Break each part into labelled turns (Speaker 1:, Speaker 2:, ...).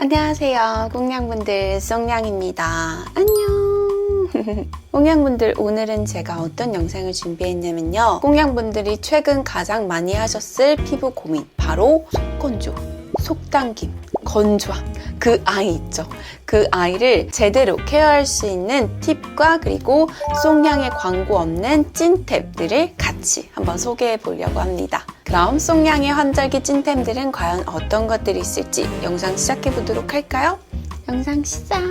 Speaker 1: 안녕하세요. 공양분들 썽냥입니다. 안녕. 공양분들 오늘은 제가 어떤 영상을 준비했냐면요. 공양분들이 최근 가장 많이 하셨을 피부 고민 바로 속건조, 속당김, 건조함 그 아이 있죠. 그 아이를 제대로 케어할 수 있는 팁과 그리고 송량의 광고 없는 찐템들을 같이 한번 소개해 보려고 합니다. 그럼 송량의 환절기 찐템들은 과연 어떤 것들이 있을지 영상 시작해 보도록 할까요? 영상 시작!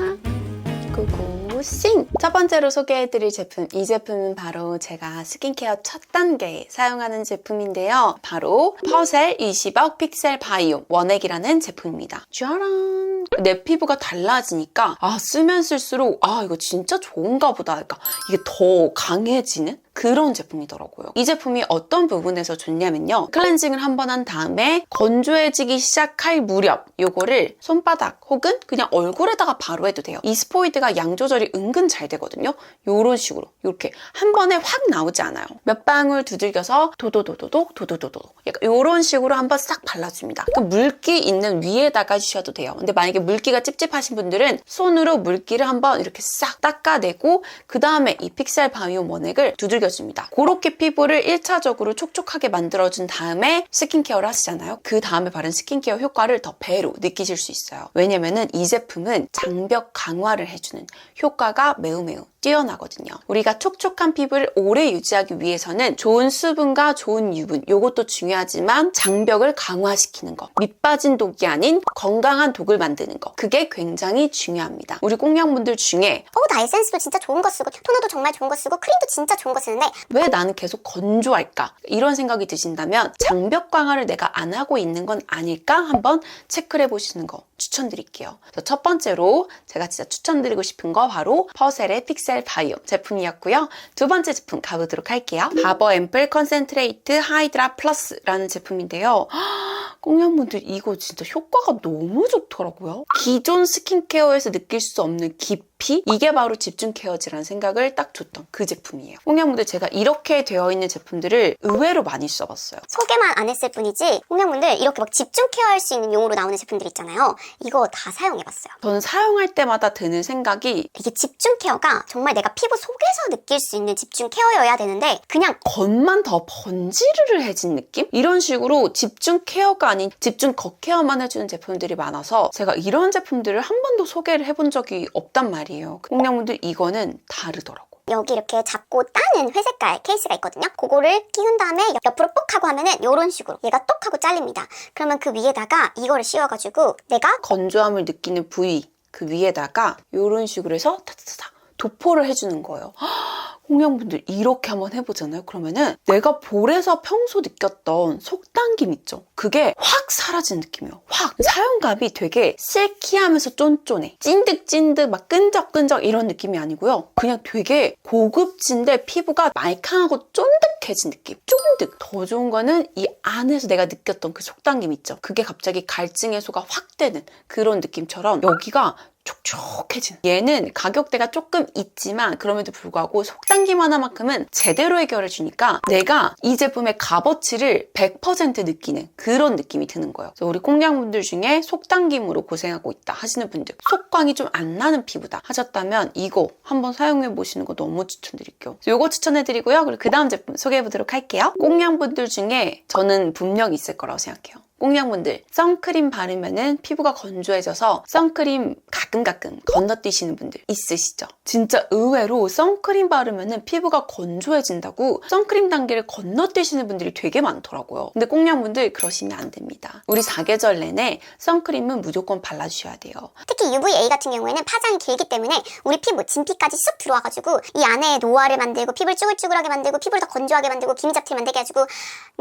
Speaker 1: 고고 싱! 첫 번째로 소개해드릴 제품, 이 제품은 바로 제가 스킨케어 첫 단계에 사용하는 제품인데요. 바로 퍼셀 20억 픽셀 바이옴 원액이라는 제품입니다. 짜란! 내 피부가 달라지니까 아 쓰면 쓸수록 아 이거 진짜 좋은가 보다 그러니까 이게 더 강해지는 그런 제품이더라고요. 이 제품이 어떤 부분에서 좋냐면요. 클렌징을 한 번 한 다음에 건조해지기 시작할 무렵 요거를 손바닥 혹은 그냥 얼굴에다가 바로 해도 돼요. 이 스포이드가 양 조절이 은근 잘 되거든요. 요런 식으로 이렇게 한 번에 확 나오지 않아요. 몇 방울 두들겨서 도도도도도 도도도도 약간 요런 식으로 한 번 싹 발라줍니다. 그 물기 있는 위에다가 해주셔도 돼요. 근데 만약에 물기가 찝찝하신 분들은 손으로 물기를 한번 이렇게 싹 닦아내고 그 다음에 이 픽셀 바이옴 원액을 두들겨 줍니다. 그렇게 피부를 1차적으로 촉촉하게 만들어준 다음에 스킨케어를 하시잖아요. 그 다음에 바른 스킨케어 효과를 더 배로 느끼실 수 있어요. 왜냐면은 이 제품은 장벽 강화를 해주는 효과가 매우 매우 뛰어나거든요. 우리가 촉촉한 피부를 오래 유지하기 위해서는 좋은 수분과 좋은 유분, 이것도 중요하지만 장벽을 강화시키는 거. 밑 빠진 독이 아닌 건강한 독을 만드는 거. 그게 굉장히 중요합니다. 우리 꽁냥분들 중에
Speaker 2: 어, 나 에센스도 진짜 좋은 거 쓰고 토너도 정말 좋은 거 쓰고 크림도 진짜 좋은 거 쓰는데
Speaker 1: 왜 나는 계속 건조할까? 이런 생각이 드신다면 장벽 강화를 내가 안 하고 있는 건 아닐까? 한번 체크를 해보시는 거 추천드릴게요. 첫 번째로 제가 진짜 추천드리고 싶은 거 바로 퍼셀의 픽셀 바이옴 제품이었고요. 두 번째 제품 가보도록 할게요. 바버 앰플 컨센트레이트 하이드라 플러스라는 제품인데요. 꽁냥분들 이거 진짜 효과가 너무 좋더라고요. 기존 스킨케어에서 느낄 수 없는 깊이 이게 바로 집중 케어지라는 생각을 딱 줬던 그 제품이에요. 꽁냥분들 제가 이렇게 되어 있는 제품들을 의외로 많이 써봤어요.
Speaker 2: 소개만 안 했을 뿐이지 홍명분들 이렇게 막 집중 케어할 수 있는 용으로 나오는 제품들 있잖아요. 이거 다 사용해봤어요.
Speaker 1: 저는 사용할 때마다 드는 생각이
Speaker 2: 이게 집중 케어가 정말 내가 피부 속에서 느낄 수 있는 집중 케어여야 되는데 그냥
Speaker 1: 겉만 더 번지르르해진 느낌? 이런 식으로 집중 케어가 아닌 집중 겉 케어만 해주는 제품들이 많아서 제가 이런 제품들을 한 번도 소개를 해본 적이 없단 말이에요. 꽁냥분들 이거는 다르더라고.
Speaker 2: 여기 이렇게 잡고 따는 회색깔 케이스가 있거든요. 그거를 끼운 다음에 옆으로 뽁 하고 하면은 이런 식으로 얘가 똑 하고 잘립니다. 그러면 그 위에다가 이거를 씌워가지고 내가
Speaker 1: 건조함을 느끼는 부위 그 위에다가 이런 식으로 해서 타타타 도포를 해주는 거예요. 홍영분들 이렇게 한번 해보잖아요. 그러면은 내가 볼에서 평소 느꼈던 속당김 있죠? 그게 확 사라진 느낌이에요. 확 사용감이 되게 실키하면서 쫀쫀해. 찐득찐득 막 끈적끈적 이런 느낌이 아니고요. 그냥 되게 고급진데 피부가 말캉하고 쫀득해진 느낌. 쫀득. 더 좋은 거는 이 안에서 내가 느꼈던 그 속당김 있죠? 그게 갑자기 갈증 해소가 확 되는 그런 느낌처럼 여기가 촉촉해진 얘는 가격대가 조금 있지만 그럼에도 불구하고 속당김 하나만큼은 제대로 해결해 주니까 내가 이 제품의 값어치를 100% 느끼는 그런 느낌이 드는 거예요. 그래서 우리 꽁냥분들 중에 속당김으로 고생하고 있다 하시는 분들 속광이 좀 안 나는 피부다 하셨다면 이거 한번 사용해 보시는 거 너무 추천드릴게요. 이거 추천해 드리고요. 그리고 그 다음 제품 소개해 보도록 할게요. 꽁냥분들 중에 저는 분명히 있을 거라고 생각해요 꽁냥분들 선크림 바르면은 피부가 건조해져서 선크림 가끔 가끔 건너뛰시는 분들 있으시죠? 진짜 의외로 선크림 바르면은 피부가 건조해진다고 선크림 단계를 건너뛰시는 분들이 되게 많더라고요. 근데 꽁냥분들 그러시면 안 됩니다. 우리 사계절 내내 선크림은 무조건 발라주셔야 돼요.
Speaker 2: 특히 UVA 같은 경우에는 파장이 길기 때문에 우리 피부 진피까지 쑥 들어와가지고 이 안에 노화를 만들고 피부를 쭈글쭈글하게 만들고 피부를 더 건조하게 만들고 기미 잡티를 만들게 해가지고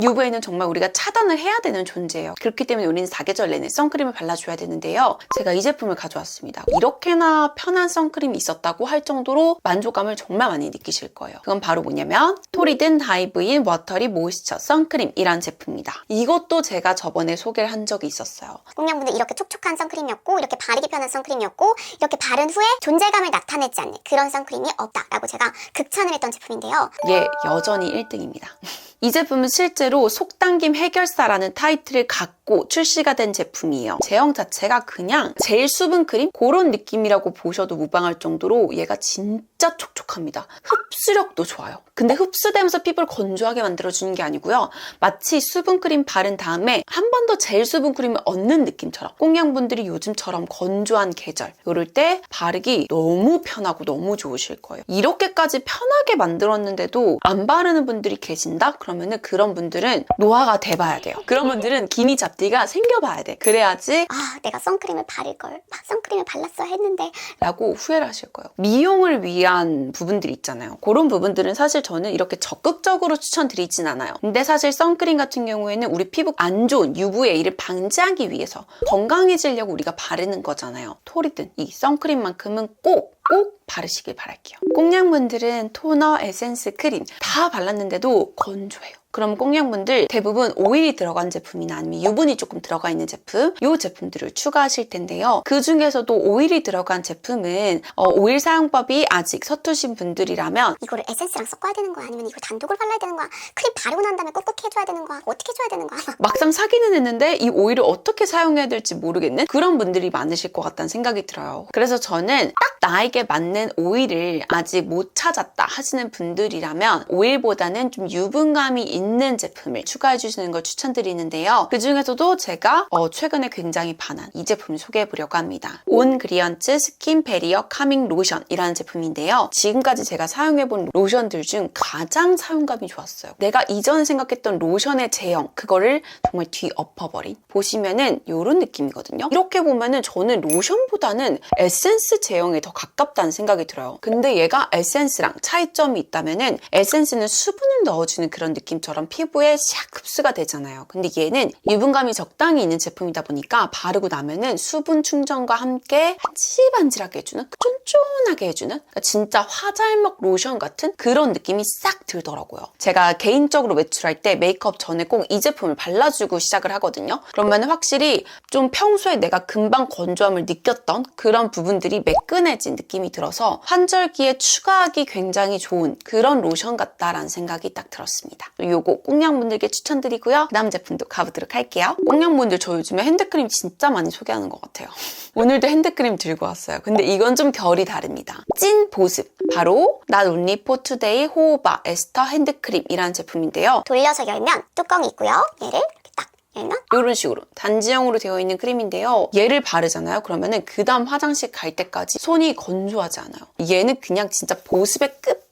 Speaker 1: UV는 정말 우리가 차단을 해야 되는 존재예요. 그렇기 때문에 우리는 사계절 내내 선크림을 발라줘야 되는데요. 제가 이 제품을 가져왔습니다. 이렇게나 편한 선크림이 있었다고 할 정도로 만족감을 정말 많이 느끼실 거예요. 그건 바로 뭐냐면 토리든 다이브인 워터리 모이스처 선크림이란 제품입니다. 이것도 제가 저번에 소개를 한 적이 있었어요.
Speaker 2: 공룡분들 이렇게 촉촉한 선크림이었고 이렇게 바르기 편한 선크림이었고 이렇게 바른 후에 존재감을 나타내지 않는 그런 선크림이 없다라고 제가 극찬을 했던 제품인데요.
Speaker 1: 얘 여전히 1등입니다. 이 제품은 실제로 속당김 해결사라는 타이틀을 갖고 출시가 된 제품이에요. 제형 자체가 그냥 젤 수분 크림 그런 느낌이라고 보셔도 무방할 정도로 얘가 진짜 촉촉합니다. 흡수력도 좋아요. 근데 흡수되면서 피부를 건조하게 만들어주는 게 아니고요. 마치 수분 크림 바른 다음에 한 번 더 젤 수분 크림을 얻는 느낌처럼 꽁양분들이 요즘처럼 건조한 계절 이럴 때 바르기 너무 편하고 너무 좋으실 거예요. 이렇게까지 편하게 만들었는데도 안 바르는 분들이 계신다? 그러면은 그런 분들은 노화가 돼봐야 돼요. 그런 분들은 기미 잡티가 생겨봐야 돼. 그래야지
Speaker 2: 아, 내가 선크림을 바를 걸. 막 선크림을 발랐어야 했는데
Speaker 1: 라고 후회를 하실 거예요. 미용을 위한 부분들이 있잖아요. 그런 부분들은 사실 저는 이렇게 적극적으로 추천드리진 않아요. 근데 사실 선크림 같은 경우에는 우리 피부 안 좋은 UVA를 방지하기 위해서 건강해지려고 우리가 바르는 거잖아요. 톨이든 이 선크림만큼은 꼭 꼭 바르시길 바랄게요. 꽁냥분들은 토너, 에센스, 크림 다 발랐는데도 건조해요. 그럼 꽁냥분들 대부분 오일이 들어간 제품이나 아니면 유분이 조금 들어가 있는 제품 이 제품들을 추가하실 텐데요. 그 중에서도 오일이 들어간 제품은 어, 오일 사용법이 아직 서투신 분들이라면
Speaker 2: 이거를 에센스랑 섞어야 되는 거야? 아니면 이거 단독을 발라야 되는 거야? 크림 바르고 난 다음에 꾹꾹 해줘야 되는 거야? 어떻게 해줘야 되는 거야?
Speaker 1: 막상 사기는 했는데 이 오일을 어떻게 사용해야 될지 모르겠는 그런 분들이 많으실 것 같다는 생각이 들어요. 그래서 저는 딱 나에게 맞는 오일을 아직 못 찾았다 하시는 분들이라면 오일보다는 좀 유분감이 있는 제품을 추가해 주시는 걸 추천드리는데요. 그 중에서도 제가 어, 최근에 굉장히 반한 이 제품을 소개해 보려고 합니다. 온 그리언츠 스킨 베리어 카밍 로션이라는 제품인데요. 지금까지 제가 사용해 본 로션들 중 가장 사용감이 좋았어요. 내가 이전에 생각했던 로션의 제형 그거를 정말 뒤엎어버린 보시면은 이런 느낌이거든요. 이렇게 보면은 저는 로션보다는 에센스 제형에 더 가깝다는 생각이 들어요. 근데 얘가 에센스랑 차이점이 있다면은 에센스는 수분을 넣어주는 그런 느낌처럼 피부에 샥 흡수가 되잖아요. 근데 얘는 유분감이 적당히 있는 제품이다 보니까 바르고 나면은 수분 충전과 함께 반질반질하게 해주는 쫀쫀하게 해주는 그러니까 진짜 화잘먹 로션 같은 그런 느낌이 싹 들더라고요. 제가 개인적으로 외출할 때 메이크업 전에 꼭 이 제품을 발라주고 시작을 하거든요. 그러면 확실히 좀 평소에 내가 금방 건조함을 느꼈던 그런 부분들이 매끈해진 느낌이 들어서 환절기에 추가하기 굉장히 좋은 그런 로션 같다라는 생각이 딱 들었습니다. 요거 꽁냥분들께 추천드리고요. 그 다음 제품도 가보도록 할게요. 꽁냥분들 저 요즘에 핸드크림 진짜 많이 소개하는 것 같아요. 오늘도 핸드크림 들고 왔어요. 근데 이건 좀 결이 다릅니다. 찐 보습. 바로 Not Only for Today 호호바 에스터 핸드크림이라는 제품인데요.
Speaker 2: 돌려서 열면 뚜껑이 있고요. 얘를 이렇게 딱 열면
Speaker 1: 이런 식으로 단지형으로 되어 있는 크림인데요. 얘를 바르잖아요. 그러면은 그 다음 화장실 갈 때까지 손이 건조하지 않아요. 얘는 그냥 진짜 보습의 끝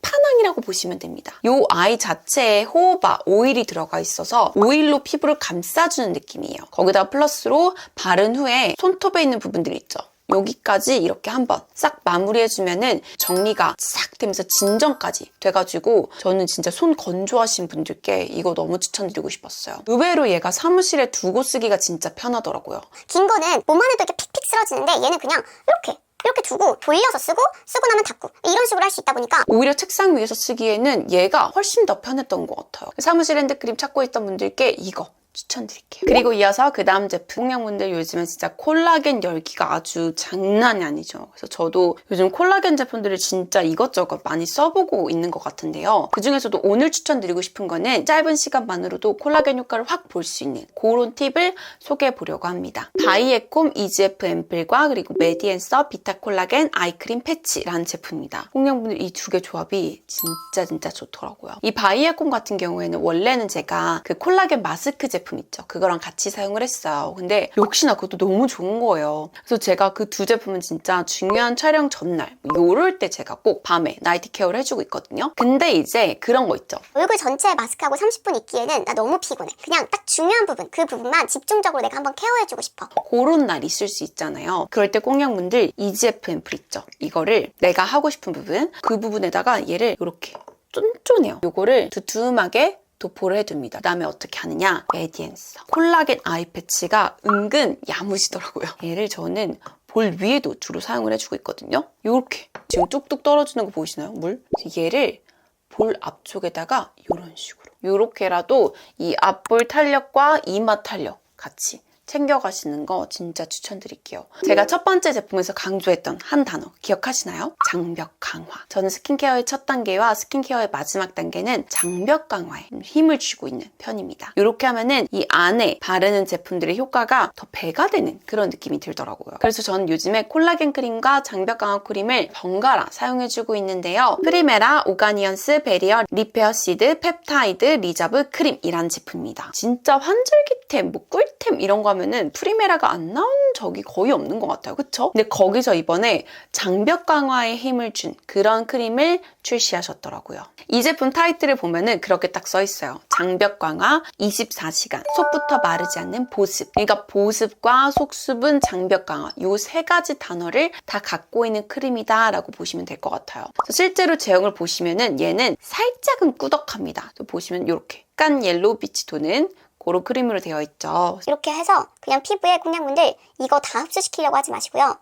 Speaker 1: 판왕이라고 보시면 됩니다. 이 아이 자체에 호호바 오일이 들어가 있어서 오일로 피부를 감싸주는 느낌이에요. 거기다 플러스로 바른 후에 손톱에 있는 부분들 있죠. 여기까지 이렇게 한번 싹 마무리해주면은 정리가 싹 되면서 진정까지 돼가지고 저는 진짜 손 건조하신 분들께 이거 너무 추천드리고 싶었어요. 의외로 얘가 사무실에 두고 쓰기가 진짜 편하더라고요.
Speaker 2: 긴 거는 몸만 해도 이렇게 픽픽 쓰러지는데 얘는 그냥 이렇게 이렇게 두고 돌려서 쓰고 쓰고 나면 닫고 이런 식으로 할 수 있다 보니까
Speaker 1: 오히려 책상 위에서 쓰기에는 얘가 훨씬 더 편했던 것 같아요. 사무실 핸드크림 찾고 있던 분들께 이거 추천드릴게요. 그리고 이어서 그 다음 제품 꽁냥분들 요즘에 진짜 콜라겐 열기가 아주 장난이 아니죠. 그래서 저도 요즘 콜라겐 제품들을 진짜 이것저것 많이 써보고 있는 것 같은데요. 그 중에서도 오늘 추천드리고 싶은 거는 짧은 시간만으로도 콜라겐 효과를 확 볼 수 있는 그런 팁을 소개해 보려고 합니다. 바이에콤 EGF 앰플과 그리고 메디앤서 비타 콜라겐 아이크림 패치라는 제품입니다. 꽁냥분들 이 두 개 조합이 진짜 진짜 좋더라고요. 이 바이에콤 같은 경우에는 원래는 제가 그 콜라겐 마스크 제품 있죠. 그거랑 같이 사용을 했어요. 근데 역시나 그것도 너무 좋은 거예요. 그래서 제가 그 두 제품은 진짜 중요한 촬영 전날 뭐 요럴 때 제가 꼭 밤에 나이트 케어를 해주고 있거든요. 근데 이제 그런 거 있죠.
Speaker 2: 얼굴 전체에 마스크하고 30분 있기에는 나 너무 피곤해. 그냥 딱 중요한 부분 그 부분만 집중적으로 내가 한번 케어해주고 싶어.
Speaker 1: 그런 날 있을 수 있잖아요. 그럴 때 꽁냥분들 EGF 앰플 있죠. 이거를 내가 하고 싶은 부분 그 부분에다가 얘를 이렇게 쫀쫀해요. 요거를 두툼하게 도포를 해둡니다. 그 다음에 어떻게 하느냐? 메디엔서 콜라겐 아이 패치가 은근 야무시더라고요. 얘를 저는 볼 위에도 주로 사용을 해주고 있거든요. 요렇게 지금 뚝뚝 떨어지는 거 보이시나요? 물? 얘를 볼 앞쪽에다가 이런 식으로 요렇게라도 이 앞볼 탄력과 이마 탄력 같이 챙겨가시는 거 진짜 추천드릴게요. 제가 첫 번째 제품에서 강조했던 한 단어 기억하시나요? 장벽 강화. 저는 스킨케어의 첫 단계와 스킨케어의 마지막 단계는 장벽 강화에 힘을 주고 있는 편입니다. 이렇게 하면은 이 안에 바르는 제품들의 효과가 더 배가 되는 그런 느낌이 들더라고요. 그래서 저는 요즘에 콜라겐 크림과 장벽 강화 크림을 번갈아 사용해주고 있는데요. 프리메라, 오가니언스, 베리어, 리페어 시드, 펩타이드, 리저브, 크림이란 제품입니다. 진짜 환절기템, 뭐 꿀템 이런 거 하면은 프리메라가 안 나온 적이 거의 없는 것 같아요. 그쵸? 근데 거기서 이번에 장벽 강화에 힘을 준 그런 크림을 출시하셨더라고요. 이 제품 타이틀을 보면은 그렇게 딱 써 있어요. 장벽 강화 24시간. 속부터 마르지 않는 보습. 그러니까 보습과 속수분, 장벽 강화 요 세 가지 단어를 다 갖고 있는 크림이다라고 보시면 될 것 같아요. 실제로 제형을 보시면은 얘는 살짝은 꾸덕합니다. 또 보시면 이렇게 약간 옐로우 빛이 도는 그런 크림으로 되어 있죠.
Speaker 2: 이렇게 해서 그냥 피부에 꽁냥분들 이거 다 흡수시키려고 하지 마시고요.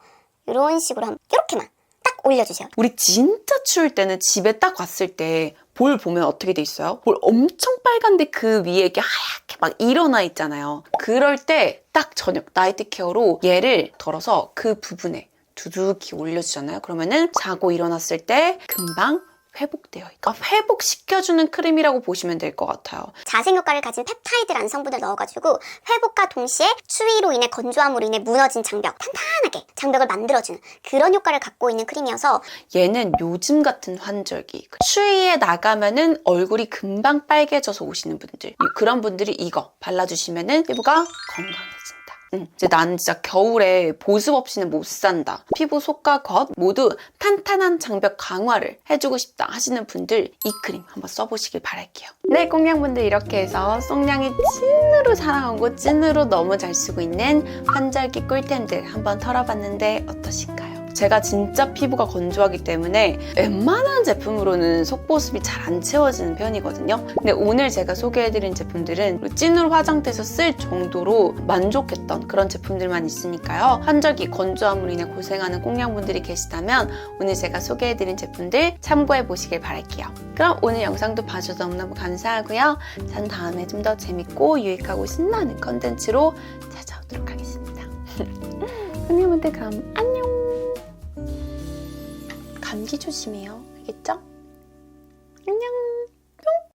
Speaker 2: 이런 식으로 한 이렇게만 딱 올려주세요.
Speaker 1: 우리 진짜 추울 때는 집에 딱 왔을 때 볼 보면 어떻게 돼 있어요? 볼 엄청 빨간데 그 위에 이게 하얗게 막 일어나 있잖아요. 그럴 때 딱 저녁 나이트 케어로 얘를 덜어서 그 부분에 두둑이 올려주잖아요. 그러면은 자고 일어났을 때 금방 회복되어 있고 그러니까 회복시켜주는 크림이라고 보시면 될 것 같아요.
Speaker 2: 자생 효과를 가진 펩타이드라는 성분을 넣어가지고 회복과 동시에 추위로 인해 건조함으로 인해 무너진 장벽 탄탄하게 장벽을 만들어주는 그런 효과를 갖고 있는 크림이어서
Speaker 1: 얘는 요즘 같은 환절기 추위에 나가면은 얼굴이 금방 빨개져서 오시는 분들 그런 분들이 이거 발라주시면은 피부가 건강해진다. 응. 이제 나는 진짜 겨울에 보습 없이는 못 산다. 피부 속과 겉 모두 탄탄한 장벽 강화를 해주고 싶다 하시는 분들 이 크림 한번 써보시길 바랄게요. 네, 꽁냥분들 이렇게 해서 송냥이 찐으로 사랑하고 찐으로 너무 잘 쓰고 있는 환절기 꿀템들 한번 털어봤는데 어떠신가요? 제가 진짜 피부가 건조하기 때문에 웬만한 제품으로는 속보습이 잘 안 채워지는 편이거든요. 근데 오늘 제가 소개해드린 제품들은 찐으로 화장대에서 쓸 정도로 만족했던 그런 제품들만 있으니까요. 환절기 건조함으로 인해 고생하는 꽁냥분들이 계시다면 오늘 제가 소개해드린 제품들 참고해보시길 바랄게요. 그럼 오늘 영상도 봐주셔서 너무너무 감사하고요. 전 다음에 좀 더 재밌고 유익하고 신나는 컨텐츠로 찾아오도록 하겠습니다. 꽁냥분들 그럼! 감기 조심해요. 알겠죠? 안녕.